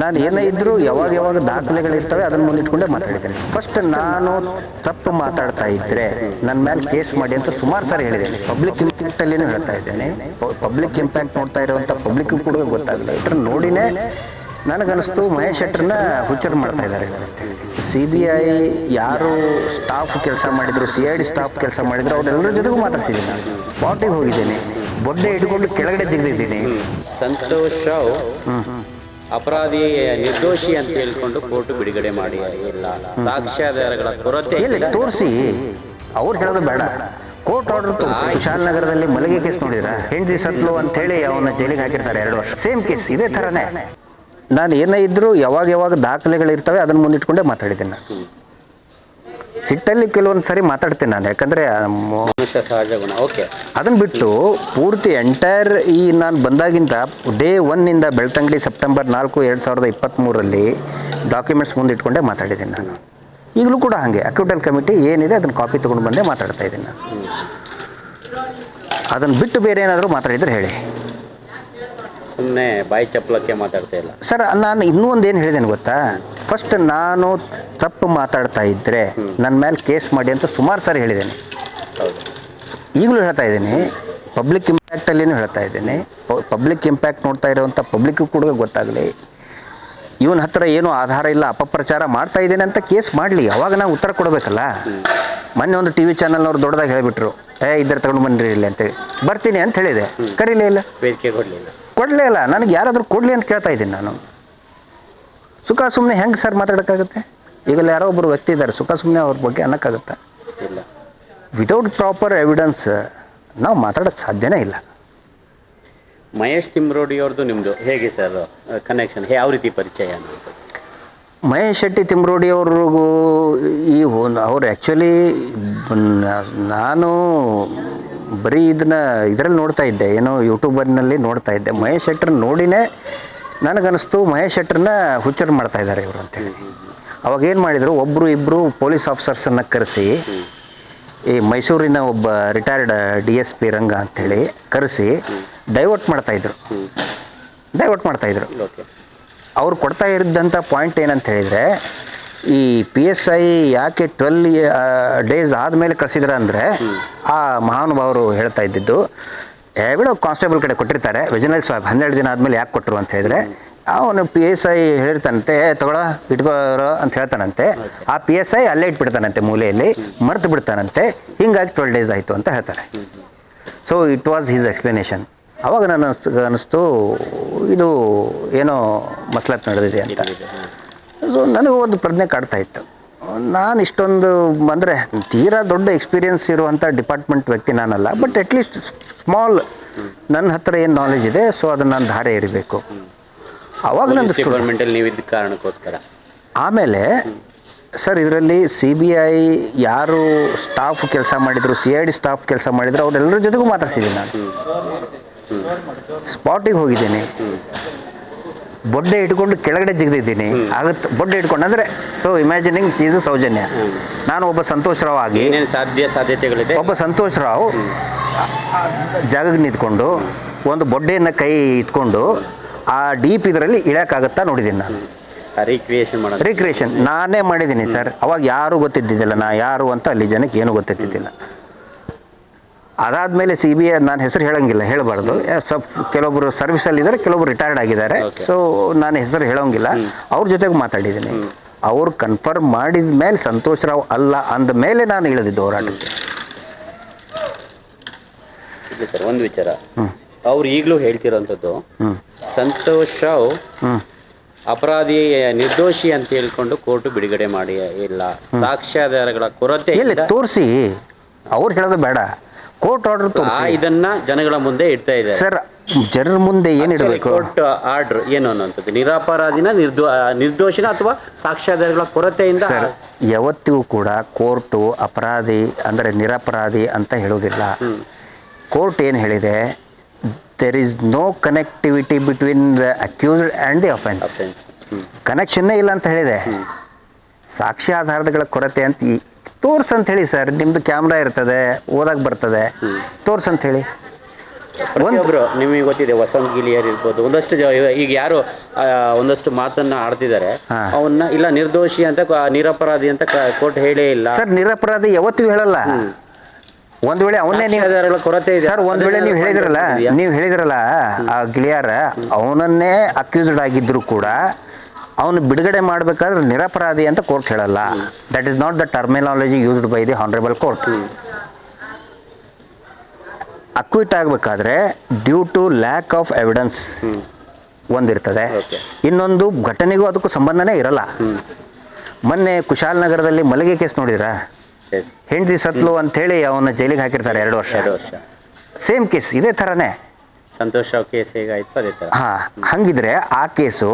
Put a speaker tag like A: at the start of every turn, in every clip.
A: ನಾನು ಏನೇ ಇದ್ರು ಯಾವಾಗ ಯಾವಾಗ ದಾಖಲೆಗಳಿರ್ತವೆ ಅದನ್ನ ಮುಂದಿಟ್ಕೊಂಡೇ ಮಾತಾಡಿದ್ದೇನೆ. ಫಸ್ಟ್ ನಾನು ತಪ್ಪು ಮಾತಾಡ್ತಾ ಇದ್ರೆ ನನ್ನ ಮೇಲೆ ಕೇಸ್ ಮಾಡಿ ಅಂತ ಸುಮಾರು ಸಾರಿ ಹೇಳಿದ್ದೇನೆ. ಪಬ್ಲಿಕ್ ಇಂಪ್ಯಾಕ್ಟ್ ಅಲ್ಲಿನೂ ಹೇಳ್ತಾ ಇದ್ದೇನೆ. ಪಬ್ಲಿಕ್ ಇಂಪ್ಯಾಕ್ಟ್ ನೋಡ್ತಾ ಇರುವಂತ ಪಬ್ಲಿಕ್ ಕೂಡ ಗೊತ್ತಾಗಲ್ಲ ಇದ್ರ ನೋಡಿನೇ ನನಗನ್ನಿಸ್ತು ಮಹೇಶ್ ಶೆಟ್ಟರ್ನ ಹುಚ್ಚರ್ ಮಾಡ್ತಾ ಇದ್ದಾರೆ. ಸಿ ಬಿ ಐ ಯಾರು ಸ್ಟಾಫ್ ಕೆಲಸ ಮಾಡಿದ್ರು ಸಿ ಐ ಡಿ ಸ್ಟಾಫ್ ಕೆಲಸ ಮಾಡಿದ್ರು ಅವರೆಲ್ಲರ ಜೊತೆಗೂ ಮಾತಾಡ್ತಿದ್ದೀನಿ ನಾನು. ಸ್ಪಾಟಿಗೆ ಹೋಗಿದ್ದೀನಿ. ಬೊಡ್ಡೆ ಹಿಡ್ಕೊಂಡು ಕೆಳಗಡೆ ತೆಗೆದಿದ್ದೀನಿ
B: ಸಂತೋಷ್ ಅಪರಾಧಿ ನಿರ್ದೋಷಿ ಅಂತ ಹೇಳ್ಕೊಂಡು ಕೋರ್ಟ್ ಬಿಡುಗಡೆ ಮಾಡಿ ಇಲ್ಲ ಸಾಕ್ಷ್ಯಾಧಾರಗಳ ಕೊರತೆ
A: ತೋರಿಸಿ. ಅವ್ರು ಹೇಳೋದು ಬೇಡ. ಕೋರ್ಟ್ ಆರ್ಡರ್ ತೋರಿಸಿ. ನಗರದಲ್ಲಿ ಮಲಗಿ ಕೇಸ್ ನೋಡಿದ್ರ? ಹೆಂಡತಿ ಸತ್ಲು ಅಂತ ಹೇಳಿ ಅವನ ಜೈಲಿಗೆ ಹಾಕಿರ್ತಾರೆ ಎರಡು ವರ್ಷ. ಸೇಮ್ ಕೇಸ್ ಇದೇ ತರನೇ ನಾನು ಏನೇ ಇದ್ರು ಯಾವಾಗ ಯಾವಾಗ ದಾಖಲೆಗಳಿರ್ತವೆ ಅದನ್ನ ಮುಂದಿಟ್ಕೊಂಡೇ ಮಾತಾಡಿದ್ದೀನಿ ನಾನು. ಸಿಟ್ಟಲ್ಲಿ ಕೆಲವೊಂದು ಸರಿ ಮಾತಾಡ್ತೀನಿ ನಾನು ಯಾಕಂದ್ರೆ
B: ಮನುಷ್ಯ ಸಹಜ ಗುಣ ಓಕೆ.
A: ಅದನ್ನ ಬಿಟ್ಟು ಪೂರ್ತಿ ಎಂಟೈರ್ ಈ ನಾನು ಬಂದಾಗಿಂದ ಡೇ ಒನ್ನಿಂದ ಬೆಳ್ತಂಗಡಿ ಸೆಪ್ಟೆಂಬರ್ ನಾಲ್ಕು ಎರಡು ಸಾವಿರದ ಇಪ್ಪತ್ತ್ಮೂರರಲ್ಲಿ ಡಾಕ್ಯುಮೆಂಟ್ಸ್ ಮುಂದಿಟ್ಕೊಂಡೇ ಮಾತಾಡಿದ್ದೀನಿ ನಾನು. ಈಗಲೂ ಕೂಡ ಹಾಗೆ ಅಕ್ಯೂಟಲ್ ಕಮಿಟಿ ಏನಿದೆ ಅದನ್ನು ಕಾಪಿ ತಗೊಂಡು ಬಂದೇ ಮಾತಾಡ್ತಾ ಇದ್ದೀನಿ ನಾನು. ಅದನ್ನು ಬಿಟ್ಟು ಬೇರೆ ಏನಾದರೂ ಮಾತಾಡಿದ್ರೆ ಹೇಳಿ.
B: ಸುಮ್ಮನೆ ಬಾಯಿ ಚಪ್ಪಲಕ್ಕೆ ಮಾತಾಡ್ತಾ ಇಲ್ಲ.
A: ಸರ್ ನಾನು ಇನ್ನೂ ಒಂದು ಏನು ಹೇಳಿದ್ದೇನೆ ಗೊತ್ತಾ? ಫಸ್ಟ್ ನಾನು ತಪ್ಪು ಮಾತಾಡ್ತಾ ಇದ್ದರೆ ನನ್ನ ಮೇಲೆ ಕೇಸ್ ಮಾಡಿ ಅಂತ ಸುಮಾರು ಸರಿ ಹೇಳಿದ್ದೇನೆ. ಈಗಲೂ ಹೇಳ್ತಾ ಇದ್ದೀನಿ ಪಬ್ಲಿಕ್ ಇಂಪ್ಯಾಕ್ಟಲ್ಲಿನೂ ಹೇಳ್ತಾ ಇದ್ದೀನಿ. ಪಬ್ಲಿಕ್ ಇಂಪ್ಯಾಕ್ಟ್ ನೋಡ್ತಾ ಇರೋವಂಥ ಪಬ್ಲಿಕ್ ಕೂಡ ಗೊತ್ತಾಗಲಿ. ಇವನ ಹತ್ರ ಏನೂ ಆಧಾರ ಇಲ್ಲ ಅಪಪ್ರಚಾರ ಮಾಡ್ತಾ ಇದ್ದೇನೆ ಅಂತ ಕೇಸ್ ಮಾಡಲಿ ಅವಾಗ ನಾವು ಉತ್ತರ ಕೊಡಬೇಕಲ್ಲ? ಮೊನ್ನೆ ಒಂದು ಟಿ ವಿ ಚಾನಲ್ನವ್ರು ದೊಡ್ಡದಾಗಿ ಹೇಳಿಬಿಟ್ರು ಏ ಇದ್ರ ತಗೊಂಡು ಇಲ್ಲಿ ಅಂತೇಳಿ. ಬರ್ತೀನಿ ಅಂತ ಹೇಳಿದೆ. ಕರೀಲೇ ಇಲ್ಲ.
B: ವೇದಿಕೆ ಕೊಡಲಿಲ್ಲ.
A: ಕೊಡಲೇ ಇಲ್ಲ. ನನಗೆ ಯಾರಾದರೂ ಕೊಡಲಿ ಅಂತ ಕೇಳ್ತಾ ಇದ್ದೀನಿ ನಾನು. ಸುಖ ಸುಮ್ಮನೆ ಹೆಂಗೆ ಸರ್ ಮಾತಾಡೋಕ್ಕಾಗುತ್ತೆ? ಈಗಲ್ಲ ಯಾರೋ ಒಬ್ಬರು ವ್ಯಕ್ತಿ ಇದ್ದಾರೆ. ಸುಖ ಸುಮ್ಮನೆ ಅವ್ರ ಬಗ್ಗೆ ಅನ್ನೋಕ್ಕಾಗುತ್ತಾ?
B: ಇಲ್ಲ.
A: ವಿತೌಟ್ ಪ್ರಾಪರ್ ಎವಿಡೆನ್ಸ್ ನಾವು ಮಾತಾಡೋಕ್ಕೆ ಸಾಧ್ಯನೇ ಇಲ್ಲ.
B: ಮಹೇಶ್ ತಿಮ್ರೋಡಿ ಅವ್ರದ್ದು ನಿಮ್ಮದು ಹೇಗೆ ಸರ್ ಕನೆಕ್ಷನ್ ಯಾವ ರೀತಿ ಪರಿಚಯ
A: ಮಹೇಶ್ ಶೆಟ್ಟಿ ತಿಮ್ರೋಡಿ ಅವ್ರಿಗೂ ಈ ಅವ್ರು ಆ್ಯಕ್ಚುಲಿ ನಾನು ಬರೀ ಇದನ್ನ ಇದರಲ್ಲಿ ನೋಡ್ತಾ ಇದ್ದೆ. ಏನೋ ಯೂಟ್ಯೂಬರ್ನಲ್ಲಿ ನೋಡ್ತಾ ಇದ್ದೆ. ಮಹೇಶ್ ಶೆಟ್ಟರ್ ನೋಡಿನೇ ನನಗನ್ನಿಸ್ತು ಮಹೇಶ್ ಶೆಟ್ಟರ್ನ ಹುಚ್ಚರ್ ಮಾಡ್ತಾ ಇದ್ದಾರೆ ಇವರು ಅಂತೇಳಿ. ಅವಾಗ ಏನು ಮಾಡಿದರು? ಒಬ್ಬರು ಇಬ್ಬರು ಪೊಲೀಸ್ ಆಫೀಸರ್ಸನ್ನು ಕರೆಸಿ ಈ ಮೈಸೂರಿನ ಒಬ್ಬ retired D S P Ranga ಅಂಥೇಳಿ ಕರೆಸಿ ಡೈವರ್ಟ್ ಮಾಡ್ತಾಯಿದ್ರು ಡೈವರ್ಟ್ ಮಾಡ್ತಾಯಿದ್ರು ಅವ್ರು ಕೊಡ್ತಾ ಇರಿದ್ದಂಥ ಪಾಯಿಂಟ್ ಏನಂತ ಹೇಳಿದರೆ ಈ ಪಿ ಎಸ್ ಐ ಯಾಕೆ ಟ್ವೆಲ್ ಡೇಸ್ ಆದಮೇಲೆ ಕಳಿಸಿದ್ರ ಅಂದರೆ ಆ ಮಹಾನುಭಾವರು ಹೇಳ್ತಾ ಇದ್ದಿದ್ದು "ಏ ಬಿಡು ಕಾನ್ಸ್ಟೇಬಲ್ ಕಡೆ ಕೊಟ್ಟಿರ್ತಾರೆ ವೆಜಿನಲ್ ಸ್ವಾಬ್ ಹನ್ನೆರಡು ದಿನ ಆದಮೇಲೆ ಯಾಕೆ ಕೊಟ್ಟರು ಅಂತ ಹೇಳಿದ್ರೆ ಅವನು ಪಿ ಎಸ್ ಐ ಹೇಳ್ತಾನಂತೆ "ಏ, ತಗೊಳ ಇಟ್ಕೋರೋ ಅಂತ ಹೇಳ್ತಾನಂತೆ. ಆ ಪಿ ಎಸ್ ಐ ಅಲ್ಲೇ ಇಟ್ಬಿಡ್ತಾನಂತೆ ಮೂಲೆಯಲ್ಲಿ ಮರೆತು ಬಿಡ್ತಾನಂತೆ. ಹಿಂಗಾಗಿ ಟ್ವೆಲ್ ಡೇಸ್ ಆಯಿತು ಅಂತ ಹೇಳ್ತಾರೆ. So it was his explanation ಅವಾಗ ನಾನು ಅನಿಸ್ತು ಇದು ಏನೋ ಮಸಲತ್ ನಡೆದಿದೆ ಅಂತ. ಸೊ ನನಗೂ ಒಂದು ಪ್ರಜ್ಞೆ ಕಾಡ್ತಾ ಇತ್ತು. ನಾನು ಇಷ್ಟೊಂದು ಅಂದರೆ ತೀರಾ ದೊಡ್ಡ ಎಕ್ಸ್ಪೀರಿಯನ್ಸ್ ಇರುವಂಥ ಡಿಪಾರ್ಟ್ಮೆಂಟ್ ವ್ಯಕ್ತಿ ನಾನಲ್ಲ ಬಟ್ ಅಟ್ಲೀಸ್ಟ್ ಸ್ಮಾಲ್ ನನ್ನ ಹತ್ರ ಏನು ನಾಲೆಜ್ ಇದೆ ಸೊ ಅದನ್ನು ನಾನು ಧಾರೆ ಇರಬೇಕು ಅವಾಗ ನನ್ನ ಸ್ಟು-
B: ಡಿಪಾರ್ಟ್ಮೆಂಟಲ್ಲಿ ನೀವು ಇದ್ದ ಕಾರಣಕ್ಕೋಸ್ಕರ?
A: ಆಮೇಲೆ ಸರ್ ಇದರಲ್ಲಿ ಸಿ ಬಿ ಐ ಯಾರು ಸ್ಟಾಫ್ ಕೆಲಸ ಮಾಡಿದ್ರು ಸಿ ಐ ಡಿ ಸ್ಟಾಫ್ ಕೆಲಸ ಮಾಡಿದ್ರು ಅವರೆಲ್ಲರ ಜೊತೆಗೂ ಮಾತಾಡ್ಸಿದ್ದೀನಿ ನಾನು. ಸ್ಪಾಟಿಗೆ ಹೋಗಿದ್ದೀನಿ. ಬೊಡ್ಡೆ ಇಟ್ಕೊಂಡು ಕೆಳಗಡೆ ಜಿಗ್ದಿದ್ದೀನಿ. ಆಗುತ್ತೆ ಬೊಡ್ಡೆ ಇಟ್ಕೊಂಡು ಅಂದ್ರೆ ಸೊ ಇಮ್ಯಾಜಿನಿಂಗ್ ಈಸ್ ಸೌಜನ್ಯ. ನಾನು ಒಬ್ಬ ಸಂತೋಷ್ ರಾವ್ ಆಗಿ
B: ಸಾಧ್ಯ ಸಾಧ್ಯತೆಗಳಿದೆ?
A: ಒಬ್ಬ ಸಂತೋಷ್ ರಾವ್ ಜಾಗಕ್ಕೆ ನಿಂತ್ಕೊಂಡು ಒಂದು ಬೊಡ್ಡೆಯನ್ನು ಕೈ ಇಟ್ಕೊಂಡು ಆ ಡೀಪ್ ಇದರಲ್ಲಿ ಇಳಕ್ಕಾಗತ್ತಾ ನೋಡಿದ್ದೀನಿ ನಾನು.
B: ರೀಕ್ರಿಯೇಷನ್ ಮಾಡೋದು.
A: ರಿಕ್ರಿಯೇಷನ್ ನಾನೇ ಮಾಡಿದ್ದೀನಿ ಸರ್ ಅವಾಗ ಯಾರು ಗೊತ್ತಿದ್ದಿದ್ದಿಲ್ಲ ನಾ ಯಾರು ಅಂತ ಅಲ್ಲಿ ಜನಕ್ಕೆ ಏನು ಗೊತ್ತಿದ್ದಿದ್ದಿಲ್ಲ. ಅದಾದಮೇಲೆ ಸಿ ಬಿ ಐ ನಾನು ಹೆಸರು ಹೇಳೋಂಗಿಲ್ಲ ಹೇಳಬಾರ್ದು. ಸ್ವಲ್ಪ ಕೆಲವೊಬ್ಬರು ಇದ್ದಾರೆ ಕೆಲವೊಬ್ರು ರಿಟೈರ್ಡ್ ಆಗಿದ್ದಾರೆ. ಸೊ ನಾನು ಹೆಸರು ಹೇಳೋಂಗಿಲ್ಲ. ಅವ್ರ ಜೊತೆಗೆ ಮಾತಾಡಿದ್ದೀನಿ. ಅವ್ರು ಕನ್ಫರ್ಮ್ ಮಾಡಿದ ಮೇಲೆ ಸಂತೋಷ್ ರಾವ್ ಅಲ್ಲ ಅಂದ ಮೇಲೆ ನಾನು ಇಳಿದಿದ್ದು ಹೋರಾಟಕ್ಕೆ
B: ಇಲ್ಲ ಸರ್ ಒಂದು ವಿಚಾರ. ಅವ್ರು ಈಗಲೂ ಹೇಳ್ತಿರೋಂಥದ್ದು ಸಂತೋಷ್ ರಾವ್ ಅಪರಾಧಿ ನಿರ್ದೋಷಿ ಅಂತ ಹೇಳ್ಕೊಂಡು ಕೋರ್ಟ್ ಬಿಡುಗಡೆ ಮಾಡಿ ಇಲ್ಲ. ಸಾಕ್ಷ್ಯಾಧಾರಗಳ ಕೊರತೆ
A: ಇಲ್ಲ ತೋರಿಸಿ. ಅವ್ರು ಹೇಳೋದು ಬೇಡ. ಕೋರ್ಟ್ ಆರ್ಡರ್ ತೋರಿಸಿ.
B: ಇದನ್ನ ಜನಗಳ ಮುಂದೆ ಇಡ್ತಾ ಇದೆ
A: ಸರ್ ಜನರ ಮುಂದೆ ಏನಿಡಬೇಕು
B: ಕೋರ್ಟ್ ಆರ್ಡರ್ ಏನು ಅನ್ನುವಂಥದ್ದು? ನಿರಾಪರಾಧಿನ ನಿರ್ದೋ ನಿರ್ದೋಷಿನ ಅಥವಾ ಸಾಕ್ಷ್ಯಾಧಾರಗಳ ಕೊರತೆಯಿಂದ
A: ಸರ್ ಯಾವತ್ತಿಗೂ ಕೂಡ ಕೋರ್ಟು ಅಪರಾಧಿ ಅಂದರೆ ನಿರಪರಾಧಿ ಅಂತ ಹೇಳೋದಿಲ್ಲ ಕೋರ್ಟ್ ಏನು ಹೇಳಿದೆ? There is no connectivity between the accused and
B: the offence.
A: ಕನೆಕ್ಷನ್ನೇ ಇಲ್ಲ ಅಂತ ಹೇಳಿದೆ. ಸಾಕ್ಷ್ಯಾಧಾರಗಳ ಕೊರತೆ ಅಂತ ತೋರ್ಸ್ ಅಂತ ಹೇಳಿ ಸರ್ ನಿಮ್ದು ಕ್ಯಾಮ್ರಾ ಇರ್ತದೆ ಓದಕ್ ಬರ್ತದೆ. ತೋರ್ಸ್ ಅಂತ ಹೇಳಿ
B: ಪ್ರತಿಯೊಬ್ರು ನಿಮಗೆ ಗೊತ್ತಿದೆ ವಸಂತ್ ಗಿಲಿಯರ್ ಇರ್ಬೋದು ಒಂದಷ್ಟು ಜ ಈಗ ಯಾರು ಆ, ಒಂದಷ್ಟು ಮಾತನ್ನ ಆಡ್ತಿದ್ದಾರೆ ಅವನ್ನ ಇಲ್ಲ ನಿರ್ದೋಷಿ ಅಂತ ಕ- ನಿರಪರಾಧಿ ಅಂತ ಕೋರ್ಟ್ ಹೇಳೇ ಇಲ್ಲ.
A: ಸರ್ ನಿರಪರಾಧಿ ಯಾವತ್ತೂ ಹೇಳಲ್ಲ. ಒಂದ್ ವೇಳೆ ಅವನೇ ನೀವು
B: ಸಾಕ್ಷ್ಯಾಧಾರಗಳ ಕೊರತೆ ಇದೆ.
A: ಸರ್ ಒಂದ್ ವೇಳೆ ನೀವು ಹೇಳಿದ್ರಲ್ಲ? ನೀವು ಹೇಳಿದ್ರಲ್ಲ ಆ ಗಿಳಿಯಾರ ಅವನನ್ನೇ ಅಕ್ಯೂಸ್ಡ್ ಆಗಿದ್ರು ಕೂಡ ಅವನು ಬಿಡುಗಡೆ ಮಾಡಬೇಕಾದ್ರೆ ನಿರಪರಾಧಿ ಅಂತ ಕೋರ್ಟ್ ಹೇಳಲ್ಲ. That is not the terminology used by the honourable court acquit ಆಗಬೇಕಾದ್ರೆ due to lack of evidence ಒಂದಿರ್ತದೆ. ಇನ್ನೊಂದು ಘಟನೆಗೂ ಅದಕ್ಕೂ ಸಂಬಂಧನೇ ಇರಲ್ಲ. ಮೊನ್ನೆ ಕುಶಾಲನಗರದಲ್ಲಿ ಮಲ್ಲಿಗೆ ಕೇಸ್ ನೋಡಿದ್ರಾ. ಹೆಂಡತಿ ಸತ್ಲು ಅಂತ ಹೇಳಿ ಅವನ ಜೈಲಿಗೆ ಹಾಕಿರ್ತಾರೆ ಎರಡು ವರ್ಷ.
B: ವರ್ಷ.
A: ಸೇಮ್ ಕೇಸ್ ಇದೇ ಥರನೇ.
B: ಸಂತೋಷ್ ಕೇಸ್ ಹೇಗಾಯ್ತು? ಅದೇ
A: ಹಾ ಹಂಗಿದ್ರೆ ಆ ಕೇಸು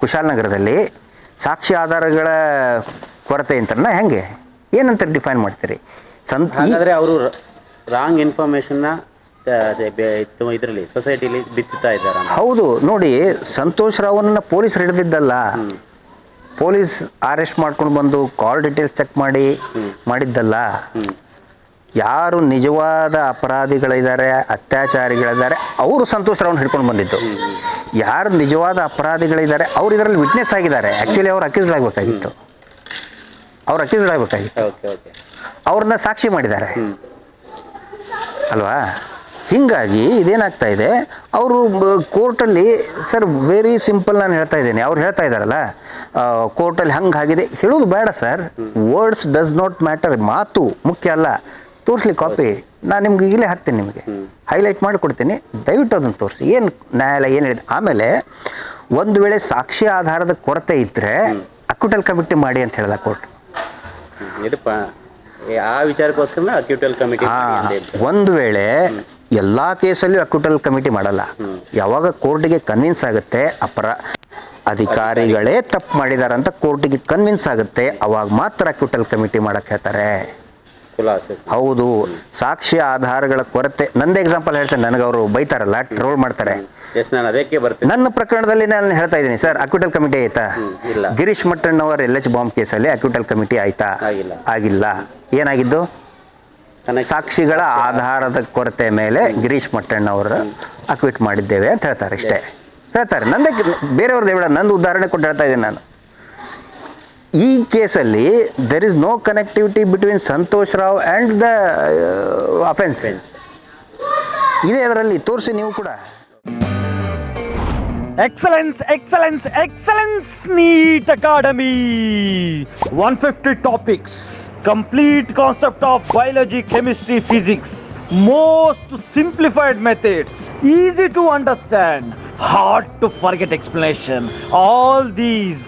A: ಕುಶಾಲನಗರದಲ್ಲಿ ಸಾಕ್ಷಿ ಆಧಾರಗಳ ಕೊರತೆ ಅಂತನ ಹೆಂಗೆ? ಏನಂತ ಡಿಫೈನ್ ಮಾಡ್ತೀರಿ? ಸಂತ
B: ಹಾಗಾದ್ರೆ ಅವರು ರಾಂಗ್ ಇನ್ಫಾರ್ಮೇಶನ್ ಇದರಲ್ಲಿ ಸೊಸೈಟಿಲಿ ಬಿತ್ತುತ್ತಾ ಇದ್ದಾರೆ
A: ಹೌದು ನೋಡಿ ಸಂತೋಷ್ ರಾವನ್ನ ಪೊಲೀಸ್ ಹಿಡಿದಿದ್ದಲ್ಲ. ಪೊಲೀಸ್ ಅರೆಸ್ಟ್ ಮಾಡ್ಕೊಂಡು ಬಂದು ಕಾಲ್ ಡೀಟೇಲ್ಸ್ ಚೆಕ್ ಮಾಡಿ ಮಾಡಿದ್ದಲ್ಲ. ಯಾರು ನಿಜವಾದ ಅಪರಾಧಿಗಳಿದ್ದಾರೆ ಅತ್ಯಾಚಾರಿಗಳಿದ್ದಾರೆ ಅವರು ಸಂತೋಷ್ ರಾವ್ನ ಹಿಡ್ಕೊಂಡು ಬಂದಿದ್ದು. ಯಾರು ನಿಜವಾದ ಅಪರಾಧಿಗಳಿದ್ದಾರೆ ಅವ್ರು ಇದರಲ್ಲಿ ವಿಟ್ನೆಸ್ ಆಗಿದ್ದಾರೆ. ಆ್ಯಕ್ಚುಲಿ ಅವ್ರು ಅಕ್ಯೂಸ್ಡ್ ಆಗಬೇಕಾಗಿತ್ತು. ಅವ್ರು ಅಕ್ಯೂಸ್ಡ್ ಆಗಬೇಕಾಗಿತ್ತು. ಅವ್ರನ್ನ ಸಾಕ್ಷಿ ಮಾಡಿದ್ದಾರೆ. ಅಲ್ವಾ? ಹೀಗಾಗಿ ಇದೇನಾಗ್ತಾ ಇದೆ ಅವರು ಕೋರ್ಟಲ್ಲಿ ಸರ್ ವೆರಿ ಸಿಂಪಲ್ ನಾನು ಹೇಳ್ತಾ ಇದ್ದೀನಿ. ಅವ್ರು ಹೇಳ್ತಾ ಇದ್ದಾರಲ್ಲ ಕೋರ್ಟಲ್ಲಿ ಹಂಗೆ ಆಗಿದೆ ಹೇಳೋದು ಬೇಡ sir. Words does not matter ಮಾತು ಮುಖ್ಯ ಅಲ್ಲ. ತೋರಿಸ್ಲಿ ಕಾಪಿ ನಾನು ನಿಮ್ಗೆ ಈಗಲೇ ಹಾಕ್ತೀನಿ ನಿಮಗೆ. ಹೈಲೈಟ್ ಮಾಡಿಕೊಡ್ತೀನಿ ದಯವಿಟ್ಟು ಅದನ್ನು ತೋರಿಸಿ. ಏನು ನ್ಯಾಯಾಲಯ ಏನು ಹೇಳಿದೆ? ಆಮೇಲೆ ಒಂದು ವೇಳೆ ಸಾಕ್ಷಿ ಆಧಾರದ ಕೊರತೆ ಇದ್ದರೆ ಅಕ್ಯುಟಲ್ ಕಮಿಟಿ ಮಾಡಿ ಅಂತ ಹೇಳಲ್ಲ ಕೋರ್ಟ್
B: ಆ ವಿಚಾರಕ್ಕೋಸ್ಕರ ಅಕ್ಯುಟಲ್ ಕಮಿಟಿ
A: ಒಂದು ವೇಳೆ ಎಲ್ಲಾ ಕೇಸಲ್ಲೂ ಅಕ್ಯುಟಲ್ ಕಮಿಟಿ ಮಾಡಲ್ಲ. ಯಾವಾಗ ಕೋರ್ಟಿಗೆ ಕನ್ವಿನ್ಸ್ ಆಗುತ್ತೆ ಅಪರ ಅಧಿಕಾರಿಗಳೇ ತಪ್ಪು ಮಾಡಿದಾರಂತ ಕೋರ್ಟಿಗೆ ಕನ್ವಿನ್ಸ್ ಆಗುತ್ತೆ ಅವಾಗ ಮಾತ್ರ ಅಕ್ಯುಟಲ್ ಕಮಿಟಿ ಮಾಡಕ್ ಹೇಳ್ತಾರೆ. ಹೌದು. ಸಾಕ್ಷಿ ಆಧಾರಗಳ ಕೊರತೆ. ನಂದು ಎಕ್ಸಾಂಪಲ್ ಹೇಳ್ತೇನೆ. ನನಗೆ ಅವರು ಬೈತಾರಲ್ಲ ಟ್ರೋಲ್ ಮಾಡ್ತಾರೆ. ನನ್ನ ಪ್ರಕರಣದಲ್ಲಿ ನಾನು ಹೇಳ್ತಾ ಇದ್ದೀನಿ. ಸರ್ ಅಕ್ಯೂಟಲ್ ಕಮಿಟಿ ಆಯ್ತಾ? Girish Mattannavar L H bomb ಕೇಸಲ್ಲಿ ಅಕ್ಯೂಟಲ್ ಕಮಿಟಿ ಆಯ್ತಾ?
B: ಆಗಿಲ್ಲ.
A: ಏನಾಗಿದ್ದು? ಸಾಕ್ಷಿಗಳ ಆಧಾರದ ಕೊರತೆ ಮೇಲೆ ಗಿರೀಶ್ ಮಟ್ಟಣ್ಣವರು ಅಕ್ವಿಟ್ ಮಾಡಿದ್ದೇವೆ ಅಂತ ಹೇಳ್ತಾರೆ ಇಷ್ಟೇ ಹೇಳ್ತಾರೆ. ನಂದೇ ಬೇರೆಯವ್ರದ್ದು ಹೇಳ. ನಂದು ಉದಾಹರಣೆ ಕೊಟ್ಟು ಹೇಳ್ತಾ ಇದ್ದೀನಿ ನಾನು. ಈ ಕೇಸಲ್ಲಿ there is no connectivity between Santosh Rao and the offence ಇದೆ ಅದರಲ್ಲಿ ತೋರಿಸಿ ನೀವು ಕೂಡ
C: Excellence, excellence, excellence, NEET Academy. 150 topics, complete concept of biology, chemistry, physics. Most simplified methods, easy to understand, hard to forget explanation. All these,